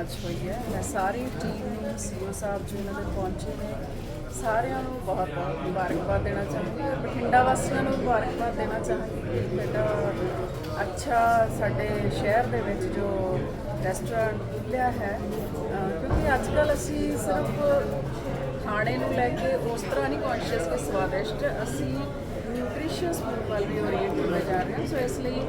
ਅੱਜ ਹੋਈ ਹੈ। ਮੈਂ ਸਾਰੀ ਟੀਮ ਨੂੰ ਸੀਓ ਸਾਹਿਬ ਜੀ ਉਹਨਾਂ ਦੇ ਪਹੁੰਚੇ ਨੇ। ਸਾਰਿਆਂ ਨੂੰ ਬਹੁਤ ਬਹੁਤ ਮੁਬਾਰਕਬਾਦ ਦੇਣਾ ਚਾਹੁੰਦੀ ਹਾਂ। ਬਠਿੰਡਾ ਵਾਸੀਆਂ ਨੂੰ ਮੁਬਾਰਕਬਾਦ ਦੇਣਾ ਚਾਹਾਂਗੀ ਕਿ ਬੇਟਾ ਅੱਛਾ ਸਾਡੇ ਸ਼ਹਿਰ ਦੇ ਵਿੱਚ ਜੋ ਰੈਸਟੋਰੈਂਟ ਖੁੱਲਿਆ ਹੈ ਕਿਉਂਕਿ ਅੱਜ ਕੱਲ ਅਸੀਂ ਸਿਰਫ ਖਾਣੇ ਨੂੰ ਲੈ ਕੇ ਉਸ ਤਰ੍ਹਾਂ ਨਹੀਂ ਕੌਨਸ਼ੀਅਸ ਕਿ ਸਵਾਦਿਸ਼ਟ। ਅਸੀਂ ਨਿਊਟ੍ਰੀਸ਼ੀਅਸ ਫੂਡ ਵੱਲ ਵੀ ਓਰੀਐਂਟ ਹੁੰਦੇ ਜਾ ਰਿਹਾ ਸੋ ਇਸ ਲਈ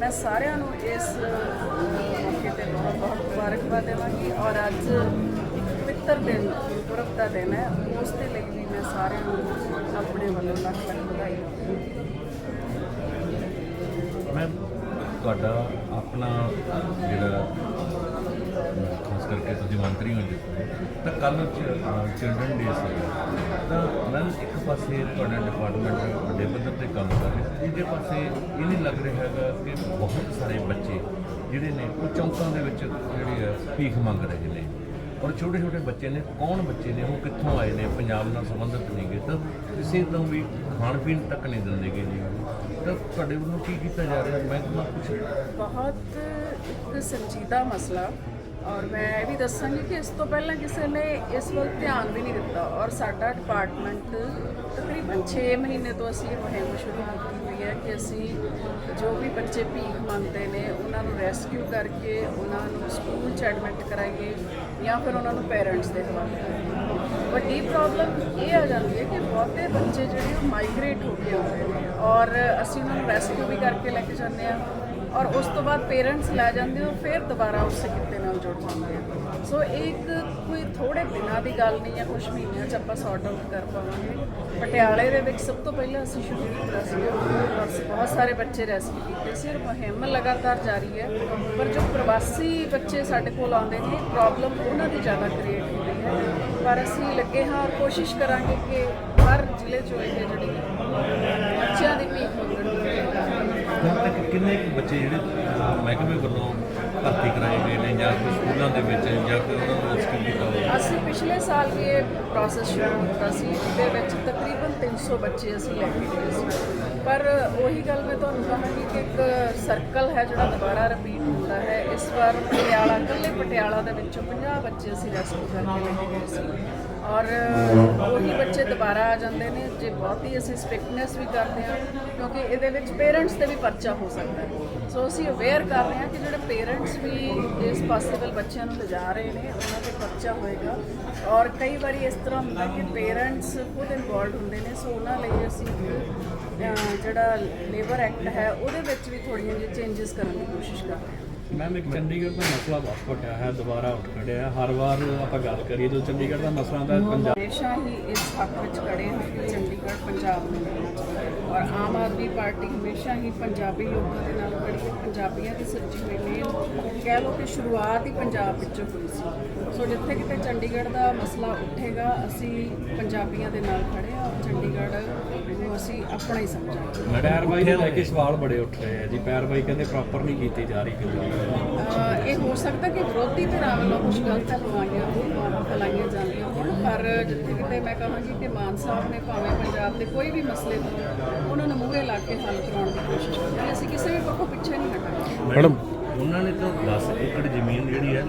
ਮੈਂ ਸਾਰਿਆਂ ਨੂੰ ਇਸ ਮੌਕੇ ਤੇ ਬਹੁਤ ਬਹੁਤ ਮੁਬਾਰਕਬਾਦ ਦੇਵਾਂਗੀ ਔਰ ਅੱਜ ਇੱਕ ਪਵਿੱਤਰ ਦਿਨ ਗੁਰਪੁਰਬ ਦਾ ਦਿਨ ਹੈ, ਉਸ ਦੇ ਲਈ ਵੀ ਮੈਂ ਸਾਰਿਆਂ ਨੂੰ ਆਪਣੇ ਵੱਲੋਂ ਲੱਖ ਲੱਖ ਵਧਾਈ ਮੈਮ ਤੁਹਾਡਾ ਆਪਣਾ ਜਿਹੜਾ ਖਾਸ ਕਰਕੇ ਤੁਸੀਂ ਮੰਤਰੀ ਹੋ ਜਿੱਥੇ ਤਾਂ ਕੱਲ ਚਿਲਡਰਨ ਡੇ ਸੀ। ਤਾਂ ਮੈਂ ਇੱਕ ਪਾਸੇ ਤੁਹਾਡਾ ਡਿਪਾਰਟਮੈਂਟ ਵੱਡੇ ਪੱਧਰ ਤੇ ਕੰਮ ਕਰ ਰਿਹਾ, ਦੂਜੇ ਪਾਸੇ ਇਹ ਨਹੀਂ ਲੱਗ ਰਿਹਾ ਹੈਗਾ ਕਿ ਬਹੁਤ ਸਾਰੇ ਬੱਚੇ ਜਿਹੜੇ ਨੇ, ਉਹ ਚੌਂਕਾਂ ਦੇ ਵਿੱਚ ਜਿਹੜੇ ਆ, ਭੀਖ ਮੰਗ ਰਹੇ ਨੇ। ਔਰ ਛੋਟੇ ਛੋਟੇ ਬੱਚੇ ਨੇ, ਕੌਣ ਬੱਚੇ ਨੇ, ਉਹ ਕਿੱਥੋਂ ਆਏ ਨੇ, ਪੰਜਾਬ ਨਾਲ ਸੰਬੰਧਿਤ ਨਹੀਂਗੇ, ਤਾਂ ਕਿਸੇ ਤੋਂ ਵੀ ਖਾਣ ਪੀਣ ਤੱਕ ਨਹੀਂ ਦਿੰਦੇਗੇ ਜੀ। ਤੁਹਾਡੇ ਵੱਲੋਂ ਕੀ ਕੀਤਾ ਜਾ ਰਿਹਾ ਮੈਂ ਤੁਹਾਨੂੰ ਬਹੁਤ ਇੱਕ ਸੰਜੀਦਾ ਮਸਲਾ ਔਰ ਮੈਂ ਇਹ ਵੀ ਦੱਸਾਂਗੀ ਕਿ ਇਸ ਤੋਂ ਪਹਿਲਾਂ ਕਿਸੇ ਨੇ ਇਸ ਵੱਲ ਧਿਆਨ ਵੀ ਨਹੀਂ ਦਿੱਤਾ। ਔਰ ਸਾਡਾ ਡਿਪਾਰਟਮੈਂਟ ਤਕਰੀਬਨ 6 ਮਹੀਨੇ ਤੋਂ ਅਸੀਂ ਇਹ ਮੁਹਿੰਮ ਸ਼ੁਰੂ ਕੀਤੀ ਹੋਈ ਹੈ ਕਿ ਅਸੀਂ ਜੋ ਵੀ ਬੱਚੇ ਭੀਖ ਮੰਗਦੇ ਨੇ, ਉਹਨਾਂ ਨੂੰ ਰੈਸਕਿਊ ਕਰਕੇ ਉਹਨਾਂ ਨੂੰ ਸਕੂਲ ਚ ਐਡਮਿਟ ਕਰਾਈਏ ਜਾਂ ਫਿਰ ਉਹਨਾਂ ਨੂੰ ਪੇਰੈਂਟਸ ਦੇ ਹਵਾਲੇ ਕਰੀਏ ਵੱਡੀ ਪ੍ਰੋਬਲਮ ਇਹ ਆ ਜਾਂਦੀ ਹੈ ਕਿ ਬਹੁਤੇ ਬੱਚੇ ਜਿਹੜੇ ਉਹ ਮਾਈਗ੍ਰੇਟ ਹੋ ਕੇ ਆਉਂਦੇ ਨੇ ਔਰ ਅਸੀਂ ਉਹਨਾਂ ਨੂੰ ਰੈਸਕਿਊ ਵੀ ਕਰਕੇ ਲੈ ਕੇ ਜਾਂਦੇ ਆ ਔਰ ਉਸ ਤੋਂ ਬਾਅਦ ਪੇਰੈਂਟਸ ਲੈ ਜਾਂਦੇ ਹੋ, ਫਿਰ ਦੁਬਾਰਾ ਉਸ ਕਿੱਤੇ ਨਾਲ ਜੁੜ ਜਾਂਦੇ ਆ। ਸੋ ਇਹ ਇੱਕ ਕੋਈ ਥੋੜੇ ਦਿਨਾਂ ਦੀ ਗੱਲ ਨਹੀਂ ਹੈ ਕੁਝ ਮਹੀਨਿਆਂ 'ਚ ਆਪਾਂ ਸੌਰਟ ਆਊਟ ਕਰ ਪਾਵਾਂਗੇ। ਪਟਿਆਲੇ ਦੇ ਵਿੱਚ ਸਭ ਤੋਂ ਪਹਿਲਾਂ ਅਸੀਂ ਸ਼ੁਰੂ ਕੀਤਾ ਸੀ ਔਰ ਬਹੁਤ ਸਾਰੇ ਬੱਚੇ ਰੈਸਕਿਊ ਕੀਤੇ ਸੀ, ਔਰ ਮੁਹਿੰਮ ਲਗਾਤਾਰ ਜਾਰੀ ਹੈ। ਪਰ ਜੋ ਪ੍ਰਵਾਸੀ ਬੱਚੇ ਸਾਡੇ ਕੋਲ ਆਉਂਦੇ ਨੇ ਪ੍ਰੋਬਲਮ ਉਹਨਾਂ ਦੀ ਜ਼ਿਆਦਾ ਕ੍ਰੀਏਟ ਹੋ ਰਹੀ ਹੈ। ਪਰ ਅਸੀਂ ਲੱਗੇ ਹਾਂ ਔਰ ਕੋਸ਼ਿਸ਼ ਕਰਾਂਗੇ ਕਿ ਹਰ ਜ਼ਿਲ੍ਹੇ 'ਚੋਂ ਇਹ ਜਿਹੜੀ ਬੱਚਿਆਂ ਦੀ ਭੀਖ ਮੰਗਣ ਕਿੰਨੇ ਕੁ ਬੱਚੇ ਜਿਹੜੇ ਅਹ, ਮਹਿਕਮੇ ਵੱਲੋਂ ਭਰਤੀ ਕਰਾਏ ਗਏ ਨੇ ਜਾਂ ਕੋਈ ਸਕੂਲਾਂ ਦੇ ਵਿੱਚ ਜਾਂ ਫਿਰ ਉਹਨਾਂ ਨੂੰ ਰੈਸਕਿਊ ਕੀਤਾ ਹੋਵੇ ਅਸੀਂ ਪਿਛਲੇ ਸਾਲ ਵੀ ਇਹ ਪ੍ਰੋਸੈਸ ਸ਼ੁਰੂ ਕੀਤਾ ਸੀ, ਜਿਹਦੇ ਵਿੱਚ ਤਕਰੀਬਨ 300 ਬੱਚੇ ਅਸੀਂ ਲੈ ਕੇ ਗਏ ਸੀ। ਪਰ ਉਹੀ ਗੱਲ ਮੈਂ ਤੁਹਾਨੂੰ ਕਹਾਂਗੀ ਕਿ ਇੱਕ ਸਰਕਲ ਹੈ ਜਿਹੜਾ ਦੁਬਾਰਾ ਰਿਪੀਟ ਹੁੰਦਾ ਹੈ। ਇਸ ਵਾਰ ਪਟਿਆਲਾ, ਇਕੱਲੇ ਪਟਿਆਲਾ ਦੇ ਵਿੱਚੋਂ 50 ਬੱਚੇ ਅਸੀਂ ਰੈਸਕਿਊ ਕਰਕੇ ਲੈ ਕੇ ਗਏ ਸੀ। ਔਰ ਉਹੀ ਬੱਚੇ ਦੁਬਾਰਾ ਆ ਜਾਂਦੇ ਨੇ, ਜੇ ਬਹੁਤ ਹੀ ਅਸੀਂ ਸਟ੍ਰਿਕਟਨੈਸ ਵੀ ਕਰਦੇ ਹਾਂ, ਕਿਉਂਕਿ ਇਹਦੇ ਵਿੱਚ ਪੇਰੈਂਟਸ ਤੇ ਵੀ ਪਰਚਾ ਹੋ ਸਕਦਾ ਹੈ। ਸੋ ਅਸੀਂ ਅਵੇਅਰ ਕਰ ਰਹੇ ਹਾਂ ਕਿ ਜਿਹੜੇ ਪੇਰੈਂਟਸ ਵੀ ਇਸ ਪਾਸੀਬਲ ਬੱਚਿਆਂ ਨੂੰ ਲਿਜਾ ਰਹੇ ਨੇ, ਉਹਨਾਂ ਤੇ ਪਰਚਾ ਹੋਏਗਾ। ਔਰ ਕਈ ਵਾਰੀ ਇਸ ਤਰ੍ਹਾਂ ਹੁੰਦਾ ਕਿ ਪੇਰੈਂਟਸ ਖੁਦ ਇਨਵੋਲਡ ਹੁੰਦੇ ਨੇ ਸੋ ਉਹਨਾਂ ਲਈ ਅਸੀਂ ਜਿਹੜਾ ਲੇਬਰ ਐਕਟ ਹੈ, ਉਹਦੇ ਵਿੱਚ ਵੀ ਥੋੜ੍ਹੀਆਂ ਜਿਹੀ ਚੇਂਜਸ ਕਰਨ ਦੀ ਕੋਸ਼ਿਸ਼ ਕਰ ਰਹੇ ਹਾਂ। ਮੈਮ ਇੱਕ ਚੰਡੀਗੜ੍ਹ ਦਾ ਮਸਲਾ ਬਹੁਤ ਵੱਡਾ ਹੈ ਦੁਬਾਰਾ ਉੱਠ ਖੜਿਆ ਹੈ। ਹਰ ਵਾਰ ਆਪਾਂ ਗੱਲ ਕਰੀਏ ਜੋ ਚੰਡੀਗੜ੍ਹ ਦਾ ਮਸਲਾ ਹੈ ਪੰਜਾਬ ਹਮੇਸ਼ਾ ਹੀ ਇਸ ਹੱਕ ਵਿੱਚ ਖੜੇ ਹਾਂ ਕਿ ਚੰਡੀਗੜ੍ਹ ਪੰਜਾਬ ਨੂੰ ਮਿਲਣਾ ਚਾਹੀਦਾ। ਔਰ ਆਮ ਆਦਮੀ ਪਾਰਟੀ ਹਮੇਸ਼ਾ ਹੀ ਪੰਜਾਬੀ ਲੋਕਾਂ ਦੇ ਨਾਲ ਖੜੀ ਹੈ ਪੰਜਾਬੀਆਂ ਦੀ ਸੱਚੀ ਮੇਨ ਕਹਿ ਲਓ ਕਿ ਸ਼ੁਰੂਆਤ ਹੀ ਪੰਜਾਬ ਵਿੱਚੋਂ ਹੋਈ ਸੀ। ਸੋ ਜਿੱਥੇ ਕਿਤੇ ਚੰਡੀਗੜ੍ਹ ਦਾ ਮਸਲਾ ਉੱਠੇਗਾ ਅਸੀਂ ਪੰਜਾਬੀਆਂ ਦੇ ਨਾਲ ਖੜੇ ਹਾਂ ਔਰ ਚੰਡੀਗੜ੍ਹ ਨੂੰ ਅਸੀਂ ਆਪਣਾ ਹੀ ਸਮਝਾਂਗੇ। ਪੈਰਵਾਈ ਨੂੰ ਲੈ ਕੇ ਸਵਾਲ ਬੜੇ ਉੱਠ ਰਹੇ ਆ ਜੀ। ਪੈਰਵਾਈ ਕਹਿੰਦੇ ਪ੍ਰੋਪਰ ਨਹੀਂ ਕੀਤੀ ਜਾ ਰਹੀ ਕਿਉਂਕਿ ਇਹ ਹੋ ਸਕਦਾ ਕਿ ਵਿਰੋਧੀ ਧਿਰਾਂ ਵੱਲੋਂ ਕੁਝ ਗਲਤ ਅਫਵਾਹਾਂ ਫੈਲਾਈਆਂ ਜਾਂਦੀਆਂ ਹੋਣ, ਪਰ ਜਿੱਥੇ ਕਿਤੇ ਮੈਂ ਕਹਾਂਗੀ ਕਿ ਮਾਨ ਸਾਹਿਬ ਨੇ ਭਾਵੇਂ ਪੰਜਾਬ ਦੇ ਕੋਈ ਵੀ ਮਸਲੇ ਤੋਂ ਉਹਨਾਂ ਨੂੰ ਮੂਹਰੇ ਲਾ ਕੇ ਹੱਲ ਕਰਾਉਣ ਦੀ ਕੋਸ਼ਿਸ਼ ਕੀਤੀ ਅਸੀਂ ਕਿਸੇ ਵੀ ਪੱਖੋਂ ਪਿੱਛੇ ਨਹੀਂ ਹਟਾਂਗੇ ਮੈਡਮ, ਉਹਨਾਂ ਨੇ ਤਾਂ 10 ਏਕੜ ਜ਼ਮੀਨ ਜਿਹੜੀ ਹੈ